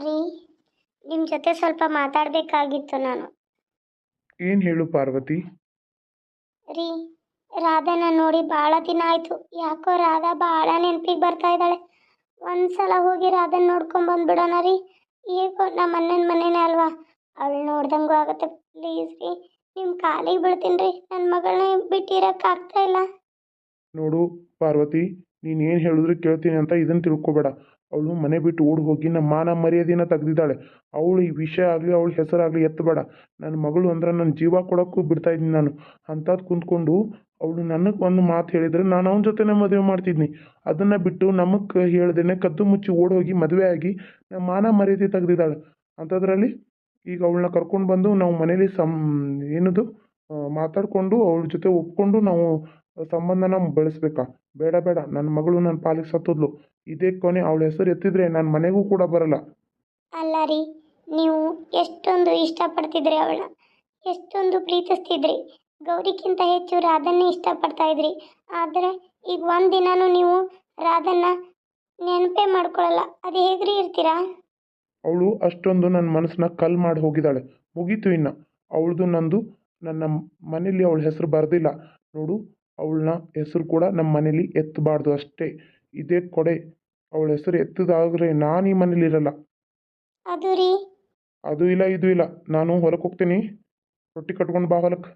ರೀ? ನಿಮ್ಮ ಜೊತೆ ಸ್ವಲ್ಪ ಮಾತಾಡಬೇಕಾಗಿತ್ತು ನಾನು. ಏನು ಹೇಳು ಪಾರ್ವತಿ? ರೀ ರಾಧಾನ ನೋಡಿ ಭಾಳ ದಿನ ಆಯಿತು. ಯಾಕೋ ರಾಧಾ ಬಹಳ ನೆನಪಿಗೆ ಬರ್ತಾ ಇದ್ದಾಳೆ. ಒಂದ್ಸಲ ಹೋಗಿ ರಾಧನ್ ನೋಡ್ಕೊಂಡ್ ಬಂದ್ಬಿಡೋಣ ರೀ. ಈಗ ನಮ್ಮ ಅಣ್ಣನ ಮನೇನೇ ಅಲ್ವಾ? ಅವಳು ನೋಡ್ದಂಗೂ ಆಗುತ್ತೆ. ಪ್ಲೀಸ್ ರೀ ನಿಮ್ಮ ಕಾಲಿಗೆ ಬೀಳ್ತೀನಿ ರೀ. ನನ್ನ ಮಗಳನ್ನ ಬಿಟ್ಟಿರಕ್ಕೆ ಆಗ್ತಾ ಇಲ್ಲ. ನೋಡು ಪಾರ್ವತಿ ನೀನು ಏನು ಹೇಳಿದ್ರು ಕೇಳ್ತೀನಿ ಅಂತ ಇದನ್ನು ತಿಳ್ಕೊಬೇಡ. ಅವಳು ಮನೆ ಬಿಟ್ಟು ಓಡಿ ಹೋಗಿ ನಮ್ಮ ಮಾನ ಮರ್ಯಾದೆನ ತೆಗೆದಿದ್ದಾಳೆ. ಅವಳು ಈ ವಿಷಯ ಆಗಲಿ, ಅವಳ ಹೆಸರಾಗಲಿ ಎತ್ತಬೇಡ. ನನ್ನ ಮಗಳು ಅಂದ್ರೆ ನನ್ನ ಜೀವ ಕೊಡೋಕ್ಕೂ ಬಿಡ್ತಾ ಇದ್ದೀನಿ ನಾನು. ಅಂಥದ್ದು ಕುಂತ್ಕೊಂಡು ಅವಳು ನನಗೆ ಒಂದು ಮಾತು ಹೇಳಿದರೆ ನಾನು ಅವನ ಜೊತೆನೇ ಮದುವೆ ಮಾಡ್ತಿದ್ನಿ. ಅದನ್ನು ಬಿಟ್ಟು ನಮಗೆ ಹೇಳ್ದೇನೆ ಕದ್ದು ಮುಚ್ಚಿ ಓಡಿ ಹೋಗಿ ಮದುವೆ ಆಗಿ ನಮ್ಮ ಮಾನ ಮರ್ಯಾದೆ ತೆಗೆದಿದ್ದಾಳೆ. ಅಂಥದ್ರಲ್ಲಿ ಈಗ ಅವಳನ್ನ ಕರ್ಕೊಂಡು ಬಂದು ನಾವು ಮನೇಲಿ ಸಂ, ಏನದು ಮಾತಾಡಿಕೊಂಡು ಅವಳ ಜೊತೆ ಒಪ್ಕೊಂಡು ನಾವು ಸಂಬಂಧನ ಬೆಳೆಸ್ಬೇಕಾ? ಬೇಡ ಬೇಡ. ನನ್ನ ಮಗಳು ನನ್ನ ಪಾಲಿಗೆ ಸತ್ತೋದ್ಲು. ಇದೇ ಕೊನೆ ಅವಳ ಹೆಸರು ಎತ್ತಿದ್ರೆ ನಾನು ಮನೆಗೂ ಕೂಡ ಬರಲ್ಲ. ಅಲ್ಲ ರೀ ನೀವು ಎಷ್ಟೊಂದು ಇಷ್ಟಪಡ್ತಿದ್ರಿ ಅವಳ. ಎಷ್ಟೊಂದು ಪ್ರೀತಿಸ್ತಿದ್ರಿ. ಗೌರಿಗಿಂತ ಹೆಚ್ಚು ರಾಧನ್ನೇ ಇಷ್ಟಪಡ್ತಾ ಇದ್ರಿ. ಆದರೆ ಈಗ ಒಂದಿನಾನು ದಿನಾನು ನೀವು ರಾಧನ್ನ ನೆನಪೇ ಮಾಡ್ಕೊಳ್ಳಲ್ಲ ಅದು ಹೇಗ್ರಿ ಇರ್ತೀರಾ? ಅವಳು ಅಷ್ಟೊಂದು ನನ್ನ ಮನಸ್ಸನ್ನ ಕಲ್ ಮಾಡಿ ಹೋಗಿದ್ದಾಳೆ. ಮುಗೀತು ಇನ್ನು. ಅವಳದು ನಂದು ನನ್ನ ಮನೇಲಿ ಅವಳ ಹೆಸರು ಬರೆದಿಲ್ಲ. ನೋಡು ಅವಳನ್ನ ಹೆಸರು ಕೂಡ ನಮ್ಮ ಮನೇಲಿ ಎತ್ತಬಾರ್ದು ಅಷ್ಟೇ. ಇದೇ ಕೊಡೆ. ಅವಳ ಹೆಸರು ಎತ್ತದಾದ್ರೆ ನಾನು ಈ ಮನೇಲಿ ಇರಲ್ಲ. ಅದು ರೀ. ಅದು ಇಲ್ಲ ಇದು ಇಲ್ಲ. ನಾನು ಹೊಲಕ್ಕೆ ಹೋಗ್ತೀನಿ. ರೊಟ್ಟಿ ಕಟ್ಕೊಂಡು ಬಾ ಹೊಲಕ್ಕೆ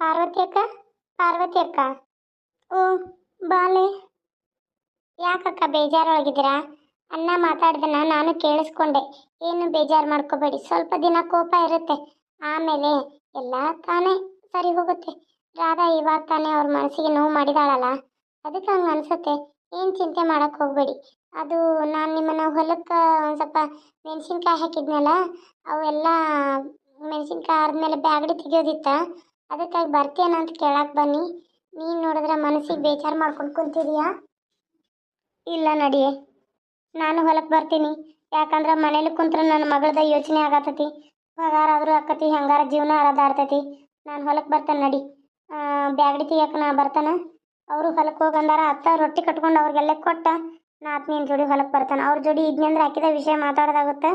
ಪಾರ್ವತಿ ಅಕ್ಕ? ಪಾರ್ವತಿ ಅಕ್ಕ? ಓ ಬಾಲೆ ಯಾಕಕ್ಕ ಬೇಜಾರೊಳಗಿದ್ದೀರಾ? ಅನ್ನ ಮಾತಾಡ್ದನ ನಾನು ಕೇಳಿಸ್ಕೊಂಡೆ. ಏನು ಬೇಜಾರು ಮಾಡ್ಕೋಬೇಡಿ. ಸ್ವಲ್ಪ ದಿನ ಕೋಪ ಇರುತ್ತೆ. ಆಮೇಲೆ ಎಲ್ಲ ತಾನೇ ಸರಿ ಹೋಗುತ್ತೆ. ರಾಧಾ ಇವಾಗ ತಾನೇ ಅವ್ರ ಮನಸ್ಸಿಗೆ ನೋವು ಮಾಡಿದಾಳಲ್ಲ. ಅದಕ್ಕೆ ಹಂಗೆ ಅನ್ಸುತ್ತೆ? ಏನು ಚಿಂತೆ ಮಾಡೋಕ್ಕೆ ಹೋಗಬೇಡಿ. ಅದು ನಾನು ನಿಮ್ಮನ್ನು ಹೊಲಕ್ಕೆ ಒಂದು ಸ್ವಲ್ಪ ಮೆಣಸಿನ್ಕಾಯಿ ಹಾಕಿದ್ನಲ್ಲ, ಅವೆಲ್ಲ ಮೆಣಸಿನ್ಕಾಯಿ ಆದ್ಮೇಲೆ ಬ್ಯಾಗಡಿ ತೆಗಿಯೋದಿತ್ತ, ಅದಕ್ಕಾಗಿ ಬರ್ತೇನ ಅಂತ ಕೇಳಕ್ಕೆ ಬನ್ನಿ. ನೀನು ನೋಡಿದ್ರೆ ಮನಸ್ಸಿಗೆ ಬೇಜಾರು ಮಾಡ್ಕೊಂಡು ಕುಂತಿದೀಯಾ? ಇಲ್ಲ ನಡಿಯೇ, ನಾನು ಹೊಲಕ್ಕೆ ಬರ್ತೀನಿ. ಯಾಕಂದ್ರೆ ಮನೇಲಿ ಕುಂತ್ರೆ ನನ್ನ ಮಗಳದ ಯೋಚನೆ ಆಗತ್ತತಿ. ಪಗಾರ ಆದರೂ ಆಕತಿ, ಹೆಂಗಾರ ಜೀವನ ಹರದಾಡ್ತೈತಿ ನಾನು ಹೊಲಕ್ಕೆ ಬರ್ತೇನೆ ನಡಿ. ಬ್ಯಾಗಡಿ ತೆಗಿಯಕ್ಕೆ ನಾ ಬರ್ತಾನೆ? ಅವರು ಹೊಲಕ್ಕೆ ಹೋಗಂದಾರ ಅತ್ತ ರೊಟ್ಟಿ ಕಟ್ಕೊಂಡು ಅವ್ರಿಗೆಲ್ಲ ಕೊಟ್ಟ. ನಾ ನಿನ್ನ ಜೋಡಿ ಹೊಲಕ್ಕೆ ಬರ್ತಾನೆ. ಅವ್ರ ಜೋಡಿ ಇದ್ನಂದ್ರೆ ಹಾಕಿದ ವಿಷಯ ಮಾತಾಡೋದಾಗುತ್ತೆ.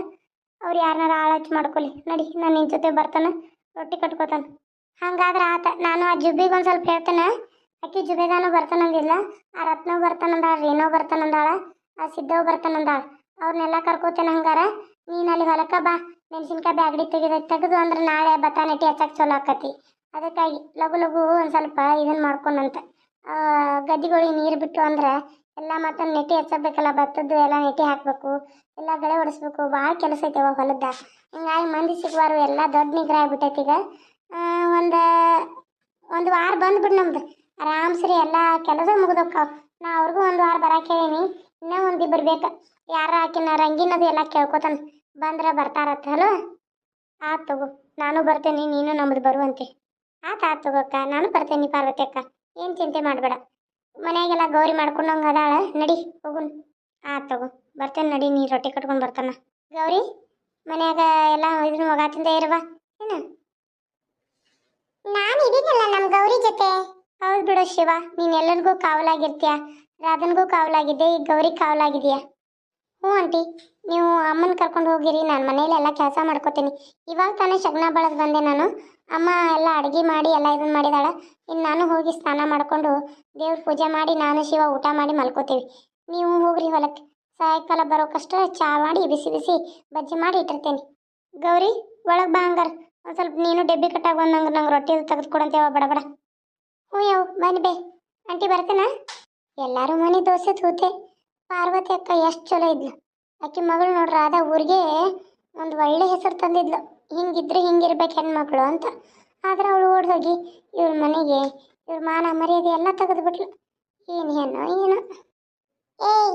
ಅವ್ರು ಯಾರನ್ನಾರ ಆಳಚ್ ಮಾಡ್ಕೊಳ್ಳಿ ನಡಿ, ನಾನು ನಿನ್ನ ಜೊತೆ ಬರ್ತಾನೆ, ರೊಟ್ಟಿ ಕಟ್ಕೋತಾನೆ. ಹಂಗಾದ್ರೆ ಆತ, ನಾನು ಆ ಜುಬ್ಬಿಗೆ ಒಂದು ಸ್ವಲ್ಪ ಹೇಳ್ತಾನೆ. ಆಕೆ ಜುಬೇದಾನು ಬರ್ತಾನಂದಿಲ್ಲ, ಆ ರತ್ನವ್ ಬರ್ತಾನಂದಾಳ ರೇನೋ ಬರ್ತಾನಂದಾಳ, ಆ ಸಿದ್ದವ್ ಬರ್ತಾನಂದಾಳ. ಅವ್ರನ್ನೆಲ್ಲ ಕರ್ಕೋತೇನೆ ಹಂಗಾರ. ನೀನು ಅಲ್ಲಿ ಹೊಲಕ್ಕೆ ಬಾ, ಮೆಣಸಿನ್ಕಾಯಿ ಬ್ಯಾಗಡಿ ತೆಗೆದ ತೆಗೆದು ಅಂದ್ರೆ ನಾಳೆ ಭತ್ತ ನೆಟ್ಟಿ ಹಚ್ಚಕ್ಕೆ ಚಲೋ ಆಕತಿ. ಅದಕ್ಕಾಗಿ ಲಘು ಲಘು ಒಂದು ಸ್ವಲ್ಪ ಇದನ್ನು ಮಾಡ್ಕೊಂಡಂತ ಗದ್ದಿಗಳಿಗೆ ನೀರು ಬಿಟ್ಟು ಅಂದ್ರೆ ಎಲ್ಲ ಮತ್ತೆ ನೆಟ್ಟಿ ಹಚ್ಚಬೇಕಲ್ಲ ಭತ್ತದ್ದು ಎಲ್ಲ ನೆಟ್ಟಿ ಹಾಕಬೇಕು, ಎಲ್ಲ ಗಳೆ ಹೊಡಿಸ್ಬೇಕು ಭಾಳ ಕೆಲಸ ಐತೆ ಅವ ಹೊಲದ. ಹಿಂಗಾಗಿ ಮಂದಿ ಸಿಗುವಾರು ಎಲ್ಲ ದೊಡ್ಡ ನಿಗ್ರಹ ಆಗ್ಬಿಟ್ಟೈತಿ ಈಗ. ಒಂದು ಒಂದು ವಾರ ಬಂದ್ಬಿಡು ನಮ್ದು. ಆರಾಮ್ ಸರಿ ಎಲ್ಲ ಕೆಲಸ ಮುಗಿದೋಕ್ಕಾವ ನಾ ಅವ್ರಿಗೂ ಒಂದು ವಾರ ಬರಕ್ಕೆ ಹೇಳೀನಿ. ಇನ್ನೂ ಒಂದು ಇಬ್ಬರು ಬೇಕು. ಯಾರ ಹಾಕಿನ ರಂಗಿನದು ಎಲ್ಲ ಕೇಳ್ಕೊತಾನೆ. ಬಂದ್ರೆ ಬರ್ತಾರತ್ತ ಹಲೋ? ಆತು ತಗೋ. ನಾನು ಬರ್ತೇನೆ, ನೀನು ನಮ್ದು ಬರುವಂತೆ. ಆತು ಆತು ತಗೋಕ್ಕ ನಾನು ಬರ್ತೇನೆ ಪಾರ್ವತಿ ಅಕ್ಕ. ಏನು ಚಿಂತೆ ಮಾಡಬೇಡ. ಮನೆಯಾಗೆಲ್ಲ ಗೌರಿ ಮಾಡ್ಕೊಂಡು ಹಂಗೆ ಅದಾಳ. ನಡಿ ಹೋಗುನ್. ಆ ತಗೋ. ಬರ್ತೇನೆ ನಡಿ ನೀ ರೊಟ್ಟಿ ಕಟ್ಕೊಂಡು ಬರ್ತಾನ. ಗೌರಿ ಮನ್ಯಾಗ ಎಲ್ಲ ಇದನ್ನ ಮಗಾತಿಂದ ಇರುವ ಏನು? ನಾನು ಇದೀನಲ್ಲ ನಮ್ಮ ಗೌರಿ ಜೊತೆ. ಹೌದು ಬಿಡೋ ಶಿವ. ನೀನ್ ಎಲ್ಲರಿಗೂ ಕಾವಲಾಗಿರ್ತೀಯ? ರಾಧನ್ಗೂ ಕಾವಲಾಗಿದ್ದೆ ಈ ಗೌರಿ ಕಾವಲಾಗಿದೆಯಾ? ಹ್ಞೂ ಆಂಟಿ, ನೀವು ಅಮ್ಮನ ಕರ್ಕೊಂಡು ಹೋಗಿರಿ, ನಾನು ಮನೇಲಿ ಎಲ್ಲ ಕೆಲಸ ಮಾಡ್ಕೋತೀನಿ. ಇವಾಗ ತಾನೇ ಶಗ್ನ ಬಳದು ಬಂದೆ ನಾನು. ಅಮ್ಮ ಎಲ್ಲ ಅಡುಗೆ ಮಾಡಿ, ಎಲ್ಲ ಇದನ್ನು ಮಾಡಿದಾಳ. ಇನ್ನು ನಾನು ಹೋಗಿ ಸ್ನಾನ ಮಾಡಿಕೊಂಡು ದೇವ್ರ ಪೂಜೆ ಮಾಡಿ, ನಾನು ಶಿವ ಊಟ ಮಾಡಿ ಮಲ್ಕೋತೀವಿ. ನೀವು ಹೋಗ್ರಿ ಹೊಲಕ್ಕೆ ಸಾಯಂಕಾಲ ಬರೋಕಷ್ಟ ಚಾ ಮಾಡಿ, ಬಿಸಿ ಬಿಸಿ ಬಜ್ಜಿ ಮಾಡಿ ಇಟ್ಟಿರ್ತೇನೆ. ಗೌರಿ, ಒಳಗೆ ಬಾ ಹಂಗಾರ. ಒಂದು ಸ್ವಲ್ಪ ನೀನು ಡಬ್ಬಿ ಕಟ್ಟಾಗ ಬಂದಂಗೆ ನಂಗೆ ರೊಟ್ಟಿ ತೆಗೆದುಕೊಡಂತೇವ ಬಡ ಬಡ. ಹ್ಞೂ ಯಾವ ಬನ್ನಿ ಬೇ. ಆಂಟಿ ಬರ್ತೇನ? ಎಲ್ಲರೂ ಮನೆ ದೋಸೆ ತೂತೆ. ಪಾರ್ವತಿ ಅಕ್ಕ ಎಷ್ಟು ಚಲೋ ಇದ್ಲು. ಆಕೆ ಮಗಳು ನೋಡ್ರ ಅದ ಊರಿಗೆ ಒಂದು ಒಳ್ಳೆ ಹೆಸರು ತಂದಿದ್ಲು. ಹಿಂಗಿದ್ರೆ ಹಿಂಗಿರ್ಬೇಕು ಹೆಣ್ಮಕ್ಳು ಅಂತ. ಆದ್ರೆ ಅವಳು ಓಡ್ ಹೋಗಿ ಇವ್ರ ಮನೆಗೆ ಇವ್ರ ಮಾನ ಮರ್ಯಾದೆ ಎಲ್ಲ ತೆಗೆದ್ಬಿಟ್ಲು. ಏನು ಹೆಣ್ಣು ಏನು. ಏಯ್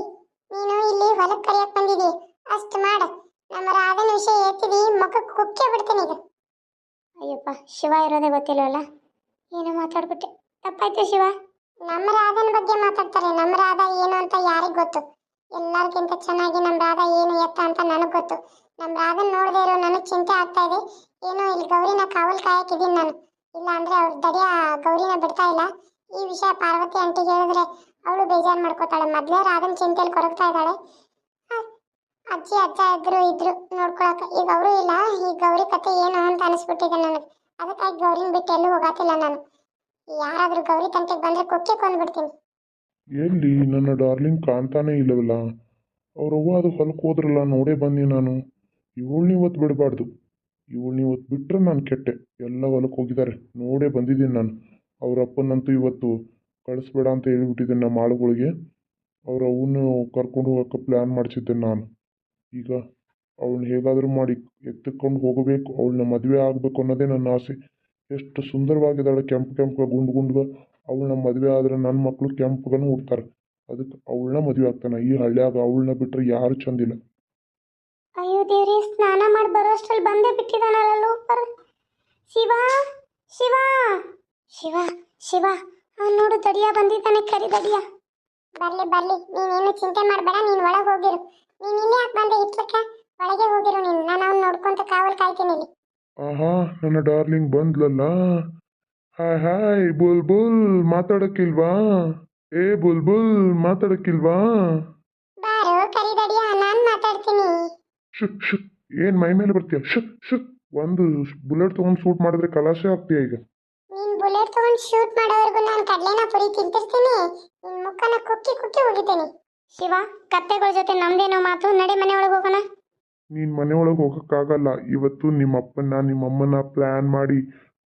ನೀನು ಇಲ್ಲಿ ಹೊಲಕ್ಕೆ ಕರಿಯಕ್ಕೆ ಬಂದಿದಿ. ಅಷ್ಟು ಮಾಡ. ನಮ್ಮ ರಾಧನ ವಿಷಯ ಎತ್ತಿದಿ ಮುಖಕ್ಕೆ ಕುಕ್ಕೆ ಬಿಡ್ತೀನಿ ಈಗ. ಅಯ್ಯಪ್ಪ ಶಿವ ಇರೋದೇ ಗೊತ್ತಿಲ್ಲವಲ್ಲ ಏನೋ ಮಾತಾಡ್ಬಿಟ್ಟೆ. ತಪ್ಪಾಯ್ತು ಶಿವ? ನಮ್ಮ ರಾಧನ ಬಗ್ಗೆ ಮಾತಾಡ್ತಾರೆ. ನಮ್ಮ ರಾಧ ಏನು ಅಂತ ಯಾರಿಗ್ ಗೊತ್ತು? ಎಲ್ಲರಿಗಿಂತ ಚೆನ್ನಾಗಿ ನಮ್ಮ ರಾಧ ಏನು ಎತ್ತ ಅಂತ ನನಗೆ ಗೊತ್ತು. ನಮ್ಮ ರಾಧನ್ ನೋಡದೇ ಇರೋ ನನಗೆ ಚಿಂತೆ ಆಗ್ತಾ ಇದೆ. ಏನೋ ಇಲ್ಲಿ ಗೌರಿನ ಕಾವಲ್ ಕಾಯಕ್ಕಿದ್ದೀನಿ ನಾನು. ಇಲ್ಲ ಅಂದ್ರೆ ಅವ್ರ ದಡಿಯ ಗೌರಿನ ಬಿಡ್ತಾ ಇಲ್ಲ. ಈ ವಿಷಯ ಪಾರ್ವತಿ ಆಂಟಿಗೆ ಹೇಳಿದ್ರೆ ಅವಳು ಬೇಜಾರು ಮಾಡ್ಕೋತಾಳೆ. ಮೊದ್ಲೇ ರಾಧನ್ ಚಿಂತೆಯಲ್ಲಿ ಕೊರಗ್ತಾ ಇದ್ದಾಳೆ. ಅಜ್ಜಿ, ಅಜ್ಜ ಇದ್ರು ಇದ್ರು ನೋಡ್ಕೊಳಕ. ಈಗ ಅವರು ಇಲ್ಲ. ಈ ಗೌರಿ ಕತೆ ಏನು ಅಂತ ಅನಿಸ್ಬಿಟ್ಟಿದೆ ನನಗೆ. ಅದಕ್ಕಾಗಿ ಗೌರಿನ ಬಿಟ್ಟು ಎಲ್ಲೂ ಹೋಗಾತಿಲ್ಲ ನಾನು. ಯಾರಾದ್ರೂ ಗೌರಿ ತಂಟೆಗೆ ಬಂದ್ರೆ ಕೊಕ್ಕೆ ಕೊಂದ್ಬಿಡ್ತೀನಿ. ಎಲ್ಲಿ? ನನ್ನ ಡಾರ್ಲಿಂಗ್ ಕಾಣ್ತಾನೆ ಇಲ್ಲವಲ್ಲ. ಅವ್ರವ್ವ ಅದು ಹೊಲಕ್ಕೆ ಹೋದ್ರಲ್ಲ, ನೋಡೇ ಬಂದೆ ನಾನು. ಇವಳನ್ನ ಇವತ್ತು ಬಿಡಬಾರ್ದು. ಇವಳನ್ನ ಇವತ್ತು ಬಿಟ್ಟರೆ ನಾನು ಕೆಟ್ಟೆ. ಎಲ್ಲ ಹೊಲಕ್ಕೆ ಹೋಗಿದ್ದಾರೆ ನೋಡೇ ಬಂದಿದ್ದೀನಿ ನಾನು. ಅವ್ರ ಅಪ್ಪನಂತೂ ಇವತ್ತು ಕಳಿಸ್ಬೇಡ ಅಂತ ಹೇಳಿಬಿಟ್ಟಿದ್ದೇನೆ ನಮ್ಮ ಆಳುಗಳಿಗೆ. ಅವ್ರ ಅವನು ಕರ್ಕೊಂಡು ಹೋಗೋಕೆ ಪ್ಲ್ಯಾನ್ ಮಾಡಿಸಿದ್ದೆ ನಾನು. ಈಗ ಅವಳನ್ನ ಹೇಗಾದರೂ ಮಾಡಿ ಎತ್ತಿಕೊಂಡು ಹೋಗಬೇಕು. ಅವಳನ್ನ ಮದುವೆ ಆಗಬೇಕು ಅನ್ನೋದೇ ನನ್ನ ಆಸೆ. ಎಷ್ಟು ಸುಂದರವಾಗಿದ್ದಾಳೆ ಕೆಂಪು ಕೆಂಪು ಗುಂಡು ಗುಂಡ್ಗ ಅವಳನ್ನ ಮದುವೆ ಆದ್ರೆ ನನ್ನ ಮಕ್ಕಳು ಕೆಂಪುಗನು ಹುಡ್ತಾರೆ ಅದಕ್ಕೆ ಅವಳನ್ನ ಮದುವೆ ಆಗ್ತಾನೆ. ಈ ಹಳ್ಳಿಯಾಗ ಅವಳನ್ನ ಬಿಟ್ಟರೆ ಯಾರು ಚಂದಿಲ್ಲ. ಅಯ್ಯೋ ದೇವ್ರಿ, ಸ್ನಾನ ಮಾಡಿ ಬರೋಷ್ಟ್ರಲ್ಲಿ ಬಂದೇ ಬಿಟ್ಟಿದಾನಲ್ಲ ಲೋಪರ್. ಶಿವ ಶಿವ ಶಿವ ಶಿವ. ಅವ್ನು ನೋಡು, ದಡಿಯ ಬಂದಿದ್ದಾನೆ ಕರಿ ದಡಿಯ. ಬರ್ಲಿ ಬರ್ಲಿ. ನೀನೇನು ಚಿಂತೆ ಮಾಡಬೇಡ, ನೀನು ಒಳಗೆ ಹೋಗಿರು. ನೀನು ಇನ್ನೇ ಯಾಕೆ ಬಂದೆ? ಇಟ್ಲಕ್ಕ ಒಳಗೆ ಹೋಗಿರು ನೀನು. ನಾನು ಅವ್ನು ನೋಡ್ಕೊಂತ ಕಾವಲ್ ಕಾಯ್ತೀನಿ ಇಲ್ಲಿ. ಆಹಾ ನನ್ನ ಡಾರ್ಲಿಂಗ್ ಬಂದ್ಲಲ್ಲ? ಹಾಯ್ ಹಾಯ್ ಬುಲ್ ಬುಲ್ ಮಾತಾಡಕ್ಕಿಲ್ವಾ? ಏ ಬುಲ್ ಬುಲ್ ಮಾತಾಡಕ್ಕಿಲ್ವಾ? ಬಾರೋ ಕರಿ ದಡಿಯ ನಾನು ಮಾತಾಡ್ತೀನಿ. ಶುಕ್ ಶುಕ್ ಏನು ಮೈ ಮೇಲೆ ಬರ್ತೀಯ? ಶುಕ್ ಶುಕ್ ಒಂದು ಬುಲೆಟ್ ತಗೊಂಡ್ ಶೂಟ್ ಮಾಡಿದ್ರೆ ಕಲಾಶೆ ಆಗ್ತೀಯ ಈಗ? ನೀನ್ ಬುಲೆಟ್ ತಗೊಂಡ್ ಶೂಟ್ ಮಾಡೋವರೆಗೂ ನಾನು ಕಡ್ಲೆನ ಪುರಿ ತಿಂತಿರ್ತೀನಿ. ನಿನ್ ಮುಖನ ಕುಕ್ಕಿ ಕುಕ್ಕಿ ಹೋಗಿದ್ದೀನಿ ಶಿವ ಕತ್ತೆಗಳ ಜೊತೆ ನಮ್ದೇನೋ ಮಾತು ನಡೆ ಮನೆ ಒಳಗೆ ಹೋಗೋಣ. ನೀನು ಮನೆಯೊಳಗೆ ಹೋಗೋಕ್ಕಾಗಲ್ಲ. ಇವತ್ತು ನಿಮ್ಮ ನಿಮ್ಮಮ್ಮನ ಪ್ಲ್ಯಾನ್ ಮಾಡಿ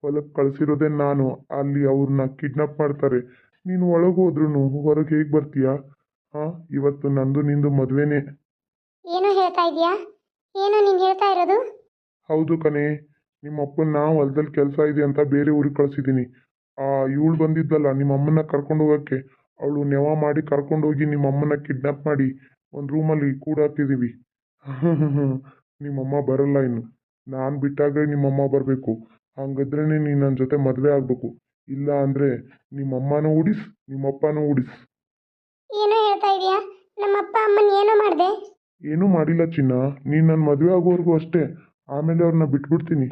ಹೊಲಕ್ಕೆ ಕಳಿಸಿರೋದೇ ನಾನು. ಅಲ್ಲಿ ಅವ್ರನ್ನ ಕಿಡ್ನಾಪ್ ಮಾಡ್ತಾರೆ. ನೀನು ಒಳಗೆ ಹೋದ್ರೂ ಹೊರಗೆ ಹೇಗೆ ಬರ್ತೀಯಾ? ಹಾಂ ಇವತ್ತು ನಂದು ನಿಂದು ಮದುವೆನೇ. ಏನು ಹೇಳ್ತಾ ಇದೀಯಾ ಏನು ನೀನು ಹೇಳ್ತಾ ಇರೋದು? ಹೌದು ಕಣೆ. ನಿಮ್ಮಪ್ಪನ ಹೊಲದಲ್ಲಿ ಕೆಲಸ ಇದೆ ಅಂತ ಬೇರೆ ಊರಿಗೆ ಕಳಿಸಿದ್ದೀನಿ. ಆ ಇವಳು ಬಂದಿದ್ದಲ್ಲ ನಿಮ್ಮಮ್ಮನ ಕರ್ಕೊಂಡು ಹೋಗೋಕ್ಕೆ. ಅವಳು ನೆವ ಮಾಡಿ ಕರ್ಕೊಂಡು ಹೋಗಿ ನಿಮ್ಮ ಅಮ್ಮನ ಕಿಡ್ನಾಪ್ ಮಾಡಿ ಒಂದು ರೂಮಲ್ಲಿ ಕೂಡ ಹಾಕಿದ್ದೀವಿ ನಿಮ್ಮಮ್ಮ ಬರಲ್ಲ ಇನ್ನು. ನಾನು ಬಿಟ್ಟಾಗ ನಿಮ್ಮಮ್ಮ ಬರಬೇಕು. ಹಂಗಿದ್ರೇ ನೀನು ನನ್ನ ಜೊತೆ ಮದುವೆ ಆಗಬೇಕು. ಇಲ್ಲ ಅಂದರೆ ನಿಮ್ಮಮ್ಮನೂ ಉಡಿಸ್ ನಿಮ್ಮಪ್ಪನೂ ಉಡಿಸ್. ಏನು ಹೇಳ್ತಾ ಇದೀಯಾ? ನಮ್ಮ ಅಪ್ಪ ಅಮ್ಮನ ಏನು ಮಾಡ್ದೆ? ಏನೂ ಮಾಡಿಲ್ಲ ಚಿನ್ನ. ನೀನು ನನ್ನ ಮದುವೆ ಆಗೋವರೆಗೂ ಅಷ್ಟೇ. ಆಮೇಲೆ ಅವ್ರನ್ನ ಬಿಟ್ಬಿಡ್ತೀನಿ.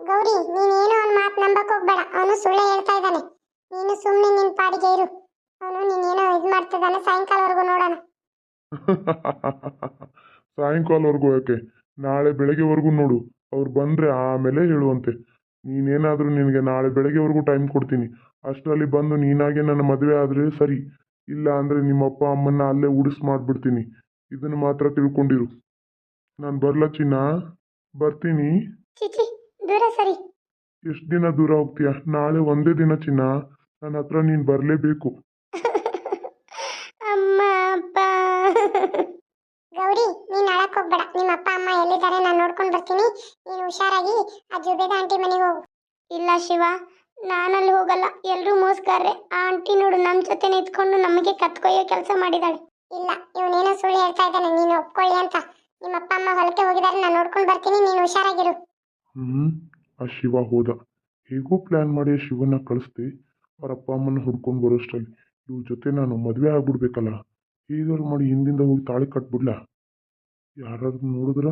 ಗೌರಿ ನೀನೇನು ಅವ್ನ ಮಾತು ನಂಬಕ್ ಹೋಗ್ಬೇಡ. ಅವನು ಸುಳ್ಳು ಹೇಳ್ತಾ ಇದ್ದಾನೆ. ನೀನು ಸುಮ್ಮನೆ ನಿನ್ ಪಾಡಿಗೆ ಇರು. ಅವನು ನೀನೇನೋ ಇದು ಮಾಡ್ತಿದ್ದಾನೆ. ಸಾಯಂಕಾಲವರೆಗೂ ನೋಡೋಣ. ಸಾಯಂಕಾಲವರೆಗೂ ಯಾಕೆ? ನಾಳೆ ಬೆಳಗ್ಗೆವರೆಗೂ ನೋಡು. ಅವ್ರು ಬಂದರೆ ಆಮೇಲೆ ಹೇಳುವಂತೆ. ನೀನೇನಾದರೂ ನಿನಗೆ ನಾಳೆ ಬೆಳಗ್ಗೆವರೆಗೂ ಟೈಮ್ ಕೊಡ್ತೀನಿ. ಅಷ್ಟರಲ್ಲಿ ಬಂದು ನೀನಾಗೆ ನನ್ನ ಮದುವೆ ಆದರೆ ಸರಿ. ಇಲ್ಲ ಅಂದರೆ ನಿಮ್ಮಪ್ಪ ಅಮ್ಮನ್ನ ಅಲ್ಲೇ ಉಡಿಸ್ ಮಾಡಿಬಿಡ್ತೀನಿ. ಇದನ್ನು ಮಾತ್ರ ತಿಳ್ಕೊಂಡಿರು. ನಾನು ಬರಲ ಚಿನ್ನ? ಬರ್ತೀನಿ. ಚಿಚಿ ದೂರ ಸರಿ. ಎಷ್ಟು ದಿನ ದೂರ ಹೋಗ್ತೀಯ? ನಾಳೆ ಒಂದೇ ದಿನ ಚಿನ್ನ. ನನ್ನ ಹತ್ರ ನೀನು ಬರಲೇಬೇಕು ಅಮ್ಮ ಅಪ್ಪ ಗೌರಿ ನೀನ್ ಅಳಕ್ ಹೋಗ್ಬೇಡ ನಿಮ್ಮ ಅಪ್ಪ ಅಮ್ಮ ನೋಡ್ಕೊಂಡು ಬರ್ತೀನಿ. ನೀನು ಹುಷಾರಾಗಿ ಆ ಜುಬೇದ ಆಂಟಿ ಮನೆಗೆ ಹೋಗು. ಇಲ್ಲ ಶಿವ ನಾನಲ್ಲಿ ಹೋಗಲ್ಲ. ಎಲ್ಲರೂ ಮೋಸ್ಕಾರ್ರೆ ಆ ಆಂಟಿ ನೋಡು ನಮ್ಮ ಜೊತೆ ನಿಂತ್ಕೊಂಡು ನಮಗೆ ಕತ್ಕೊಯ್ಯೋ ಕೆಲಸ ಮಾಡಿದಾಳೆ. ಇಲ್ಲ ಇವನೇನೋ ಸುಳ್ಳು ಹೇಳ್ತಾ ಇದ್ದಾನೆ. ನೀನು ಒಪ್ಕೊಳ್ಳಿ ಅಂತ. ನಿಮ್ಮ ಅಪ್ಪ ಅಮ್ಮ ಹೊಲಕ್ಕೆ ಹೋಗಿದ್ದಾರೆ. ನಾನು ನೋಡ್ಕೊಂಡು ಬರ್ತೀನಿ. ನೀನು ಹುಷಾರಾಗಿರು. ಹ್ಮ್ ಆ ಶಿವ ಹೋದ. ಹೇಗೋ ಪ್ಲಾನ್ ಮಾಡಿ ಆ ಶಿವನ ಕಳಿಸ್ತಿ ಅವ್ರ ಅಪ್ಪ ಅಮ್ಮನ ಹುಡ್ಕೊಂಡು ಬರೋಷ್ಟರಲ್ಲಿ. ಇವ್ರ ಜೊತೆ ನಾನು ಮದುವೆ ಆಗ್ಬಿಡ್ಬೇಕಲ್ಲ. ಹೇಗಾದ್ರು ಮಾಡಿ ಹಿಂದಿಂದ ಹೋಗಿ ತಾಳಿ ಕಟ್ಬಿಡ್ಲ? ಯಾರಾದ್ರೂ ನೋಡಿದ್ರ?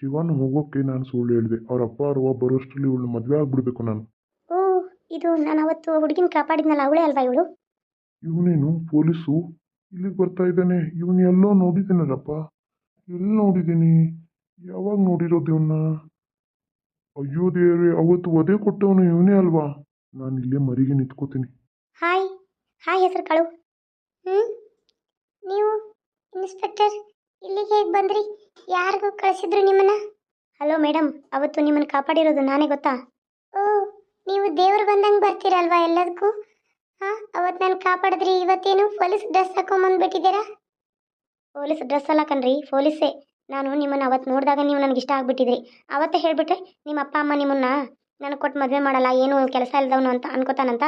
ಶಿವನ ಹೋಗೋಕೆ ನಾನು ಸುಳ್ಳು ಹೇಳಿದೆ. ಅವ್ರ ಅಪ್ಪ ಅವ್ರವ್ವ ಬರೋಷ್ಟರಲ್ಲಿ ಇವಳು ಮದುವೆ ಆಗ್ಬಿಡ್ಬೇಕು ನಾನು. ಓ ಇದು ನಾನು ಅವತ್ತು ಹುಡುಗಿನ ಕಾಪಾಡಿದ್ನಲ್ಲ ಅವಳೇ ಅಲ್ವಾ ಇವಳು? ಇವನೇನು? ಪೊಲೀಸು? ಇಲ್ಲಿಗೆ ಬರ್ತಾ ಇದ್ದಾನೆ. ಇವನು ಎಲ್ಲೋ ನೋಡಿದ್ದೀನಲ್ಲಪ್ಪ. ಎಲ್ಲಿ ನೋಡಿದ್ದೀನಿ? ಯಾವಾಗ ನೋಡಿರೋದು ಇವನ್ನ ಅಯ್ಯೋ ದೇವ್ರೆ ಅವತ್ತು ಒದೆ ಕೊಟ್ಟವನು ಇವನೇ ಅಲ್ವಾ? ನಾನು ಇಲ್ಲೇ ಮರಿಗೆ ನಿಂತ್ಕೋತೀನಿ. ಹಾಯ್ ಹಾಯ್ ಹೆಸರು ಕಾಳು. ಹ್ಞೂ ನೀವು ಇನ್ಸ್ಪೆಕ್ಟರ್? ಇಲ್ಲಿಗೆ ಹೇಗೆ ಬಂದ್ರಿ? ಯಾರಿಗೂ ಕಳಿಸಿದ್ರು ನಿಮ್ಮನ್ನ? ಹಲೋ ಮೇಡಮ್ ಅವತ್ತು ನಿಮ್ಮನ್ನು ಕಾಪಾಡಿರೋದು ನಾನೇ ಗೊತ್ತಾ? ಓ ನೀವು ದೇವ್ರು ಬಂದಂಗೆ ಬರ್ತೀರಲ್ವಾ ಎಲ್ಲದಕ್ಕೂ? ಹಾಂ ಅವತ್ತು ನಾನು ಕಾಪಾಡಿದ್ರಿ ಇವತ್ತೇನು ಪೊಲೀಸ್ ಡ್ರೆಸ್ ಹಾಕೊಂಬಂದ್ಬಿಟ್ಟಿದ್ದೀರಾ ಪೊಲೀಸ್ ಡ್ರೆಸ್ ಅಲ್ಲ ಕಣ್ರಿ ಪೊಲೀಸೇ. ನಾನು ನಿಮ್ಮನ್ನು ಅವತ್ತು ನೋಡಿದಾಗ ನೀವು ನನಗೆ ಇಷ್ಟ ಆಗ್ಬಿಟ್ಟಿದ್ರಿ. ಅವತ್ತೇ ಹೇಳಿಬಿಟ್ರೆ ನಿಮ್ಮ ಅಪ್ಪ ಅಮ್ಮ ನಿಮ್ಮನ್ನ ನನಗೆ ಕೊಟ್ಟು ಮದುವೆ ಮಾಡಲ್ಲ, ಏನು ಕೆಲಸ ಇಲ್ದವನು ಅಂತ ಅನ್ಕೋತಾನಂತ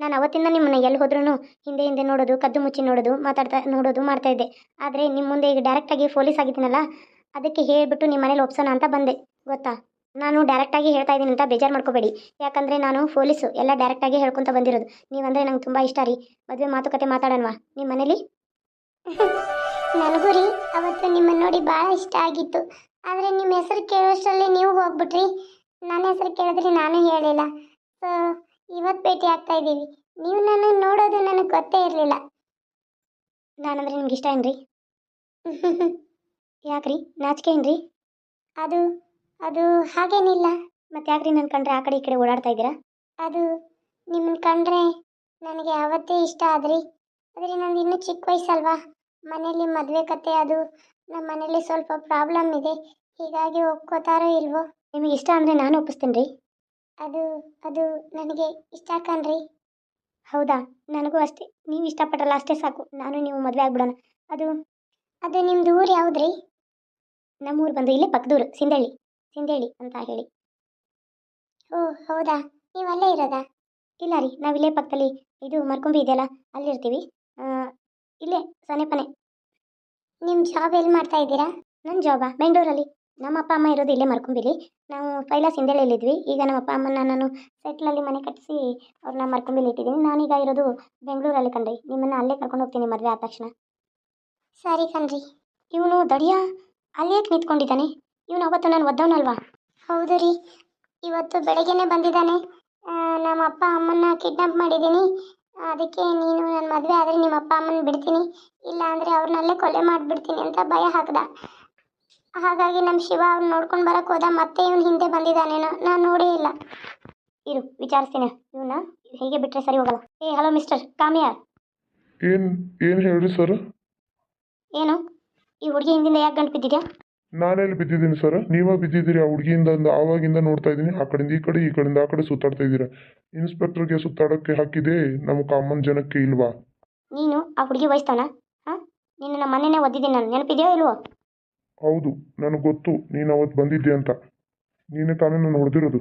ನಾನು ಅವತ್ತಿಂದ ನಿಮ್ಮನ್ನ ಎಲ್ಲಿ ಹೋದ್ರೂ ಹಿಂದೆ ಹಿಂದೆ ನೋಡೋದು, ಕದ್ದು ಮುಚ್ಚಿ ನೋಡೋದು, ಮಾತಾಡ್ತಾ ನೋಡೋದು ಮಾಡ್ತಾ ಇದ್ದೆ. ಆದರೆ ನಿಮ್ಮ ಮುಂದೆ ಈಗ ಡೈರೆಕ್ಟಾಗಿ ಪೊಲೀಸ್ ಆಗಿದ್ದೀನಲ್ಲ, ಅದಕ್ಕೆ ಹೇಳಿಬಿಟ್ಟು ನಿಮ್ಮ ಮನೇಲಿ ಒಪ್ಸೋಣ ಅಂತ ಬಂದೆ. ಗೊತ್ತಾ? ನಾನು ಡೈರೆಕ್ಟಾಗಿ ಹೇಳ್ತಾ ಇದ್ದೀನಿ ಅಂತ ಬೇಜಾರು ಮಾಡ್ಕೋಬೇಡಿ. ಯಾಕಂದರೆ ನಾನು ಪೊಲೀಸು, ಎಲ್ಲ ಡೈರೆಕ್ಟಾಗಿ ಹೇಳ್ಕೊತ ಬಂದಿರೋದು. ನೀವಂದರೆ ನಂಗೆ ತುಂಬ ಇಷ್ಟ ರೀ. ಮದುವೆ ಮಾತುಕತೆ ಮಾತಾಡೋಣವಾ. ನಿಮ್ಮ ಮನೇಲಿ? ನನಗೂ ರೀ, ಅವತ್ತು ನಿಮ್ಮನ್ನು ನೋಡಿ ಭಾಳ ಇಷ್ಟ ಆಗಿತ್ತು. ಆದರೆ ನಿಮ್ಮ ಹೆಸರು ಕೇಳೋಷ್ಟರಲ್ಲಿ ನೀವು ಹೋಗ್ಬಿಟ್ರಿ. ನನ್ನ ಹೆಸರು ಕೇಳಿದ್ರೆ ನಾನು ಹೇಳಿಲ್ಲ. ಸೊ ಇವತ್ತು ಭೇಟಿ ಆಗ್ತಾ ಇದ್ದೀವಿ. ನೀವು ನನ್ನನ್ನು ನೋಡೋದು ನನಗೆ ಗೊತ್ತೇ ಇರಲಿಲ್ಲ. ನಾನಂದ್ರೆ ನಿಮ್ಗೆ ಇಷ್ಟ ಏನ್ರಿ? ಯಾಕ್ರಿ? ನಾಚಿಕೆ ಏನ್ರಿ? ಅದು ಅದು ಹಾಗೇನಿಲ್ಲ. ಮತ್ತೆ ಯಾಕ್ರಿ ನನ್ನ ಕಂಡ್ರೆ ಆ ಕಡೆ ಈ ಕಡೆ ಓಡಾಡ್ತಾ ಇದ್ದೀರಾ? ಅದು ನಿಮ್ಮನ್ನ ಕಂಡ್ರೆ ನನಗೆ ಯಾವತ್ತೇ ಇಷ್ಟ ಆದ್ರಿ. ಆದರೆ ನಂದು ಇನ್ನೂ ಚಿಕ್ಕ ವಯಸ್ಸಲ್ವಾ? ಮನೇಲಿ ಮದುವೆ ಕತೆ ಅದು ನಮ್ಮ ಮನೇಲಿ ಸ್ವಲ್ಪ ಪ್ರಾಬ್ಲಮ್ ಇದೆ. ಹೀಗಾಗಿ ಒಪ್ಕೋತಾರೋ ಇಲ್ವೋ? ನಿಮಗೆ ಇಷ್ಟ ಅಂದರೆ ನಾನು ಒಪ್ಪಿಸ್ತೀನಿ ರೀ. ಅದು ಅದು ನನಗೆ ಇಷ್ಟ ಕಣ್ರಿ. ಹೌದಾ? ನನಗೂ ಅಷ್ಟೇ. ನೀವು ಇಷ್ಟಪಟ್ಟಲ್ಲ ಅಷ್ಟೇ ಸಾಕು. ನಾನು ನೀವು ಮದುವೆ ಆಗ್ಬಿಡೋಣ. ಅದು? ಅದು ನಿಮ್ಮದು ಊರು ನಮ್ಮ ನಮ್ಮೂರು ಬಂದು ಇಲ್ಲೇ ಪಕ್ಕದೂರು ಸಿಂಧಳ್ಳಿ ಸಿಂಧಳ್ಳಿ ಅಂತ ಹೇಳಿ. ಓ ಹೌದಾ? ನೀವು ಅಲ್ಲೇ ಇರೋದಾ? ಇಲ್ಲ ರೀ ನಾವಿಲ್ಲೇ ಪಕ್ಕದಲ್ಲಿ ಇದು ಮರ್ಕೊಂಬಿ ಇದೆಯಲ್ಲ ಅಲ್ಲಿರ್ತೀವಿ ಇಲ್ಲೇ ಸೊನೆ ಪನೆ ನಿಮ್ಮ ಜಾಬ್ ಎಲ್ಲಿ ಮಾಡ್ತಾ ಇದ್ದೀರಾ? ನನ್ನ ಜಾಬಾ ಬೆಂಗಳೂರಲ್ಲಿ. ನಮ್ಮ ಅಪ್ಪ ಅಮ್ಮ ಇರೋದು ಇಲ್ಲೇ ಮರ್ಕೊಂಬಿಲಿ ನಾವು ಪೈಲ ಇದ್ವಿ ಈಗ ನಮ್ಮ ಅಪ್ಪ ಅಮ್ಮನ ನಾನು ಸೆಟ್ಲಲ್ಲಿ ಮನೆ ಕಟ್ಟಿಸಿ ಅವ್ರನ್ನ ಮರ್ಕೊಂಬಿಲಿ ಇಟ್ಟಿದ್ದೀನಿ. ನಾನೀಗ ಇರೋದು ಬೆಂಗಳೂರಲ್ಲಿ ಕಣ್ರಿ. ನಿಮ್ಮನ್ನು ಅಲ್ಲೇ ಕರ್ಕೊಂಡು ಹೋಗ್ತೀನಿ ಮದುವೆ ಆದ ತಕ್ಷಣ. ಸರಿ ಕಣ್ರಿ. ಇವನು ದಡಿಯ? ಅಲ್ಲೇ ನಿಂತ್ಕೊಂಡಿದ್ದಾನೆ? ಇವನು ಅವತ್ತು ನಾನು ಒದ್ದವನಲ್ವಾ? ಹೌದು ರೀ. ಇವತ್ತು ಬೆಳಗ್ಗೆನೆ ಬಂದಿದ್ದಾನೆ. ನಮ್ಮ ಅಪ್ಪ ಅಮ್ಮನ್ನ ಕಿಡ್ನಾಪ್ ಮಾಡಿದ್ದೀನಿ. ಅದಕ್ಕೆ ನೀನು ನನ್ನ ಮದುವೆ ಆದರೆ ನಿಮ್ಮ ಅಪ್ಪ ಅಮ್ಮನ ಬಿಡ್ತೀನಿ. ಇಲ್ಲ ಅಂದರೆ ಅವ್ರನ್ನಲ್ಲೇ ಕೊಲೆ ಮಾಡಿಬಿಡ್ತೀನಿ ಅಂತ ಭಯ ಹಾಕ್ದ. ಹಾಗಾಗಿ ನಮ್ಮ ಶಿವ ಅವ್ನು ನೋಡ್ಕೊಂಡು ಬರಕ್ಕೆ ಹೋದ ಮತ್ತೆ ಇವನು ಹಿಂದೆ ಬಂದಿದ್ದಾನೇನೋ ನಾನು ನೋಡೇ ಇಲ್ಲ. ಇರು ವಿಚಾರಿಸ್ತೀನಿ. ಇವನ್ನ ಹೇಗೆ ಬಿಟ್ಟರೆ ಸರಿ ಹೋಗಲ್ಲ. ಏ ಹಲೋ ಮಿಸ್ಟರ್ ಕಾಮಿಯಾ? ಏನು ಏನು ಹೇಳ್ರಿ ಸರ್ ಏನು? ಈ ಹುಡುಗಿ ಹಿಂದಿಂದ ಯಾಕೆ ಗಂಟು ಬಿದ್ದಿದ್ಯಾ? ನಾನೆಲ್ಲಿ ಬಿದ್ದಿದ್ದೀನಿ ಸರ್ ನೀವೇ ಬಿದ್ದಿದ್ದೀರಿ ಆ ಹುಡುಗಿಯಿಂದ ಆವಾಗಿಂದ ನೋಡ್ತಾ ಇದ್ದೀನಿ. ಆ ಕಡೆಯಿಂದ ಈ ಕಡೆ ಈ ಕಡೆಯಿಂದ ಆ ಕಡೆ ಸುತ್ತಾಡ್ತಾ ಇದ್ದೀರಾ. ಇನ್ಸ್ಪೆಕ್ಟರ್ಗೆ ಸುತ್ತಾಡೋಕ್ಕೆ ಹಾಕಿದೆ ನಮ್ಮ ಕಾಮನ್ ಜನಕ್ಕೆ ಇಲ್ವಾ? ನೀನು ಆ ಹುಡುಗಿ ವಹಿಸ್ತಾನ ಹಾಂ? ನೀನು ನಮ್ಮ ಮನೆಯೇ ಒದ್ದಿದ್ದೀನಿ ನಾನು. ನೆನಪಿದೆಯೋ ಇಲ್ವೋ? ಹೌದು ನನಗೆ ಗೊತ್ತು. ನೀನು ಅವತ್ತು ಬಂದಿದ್ದೆ ಅಂತ. ನೀನೇ ತಾನೇ ನಾನು ಹೊಡೆದಿರೋದು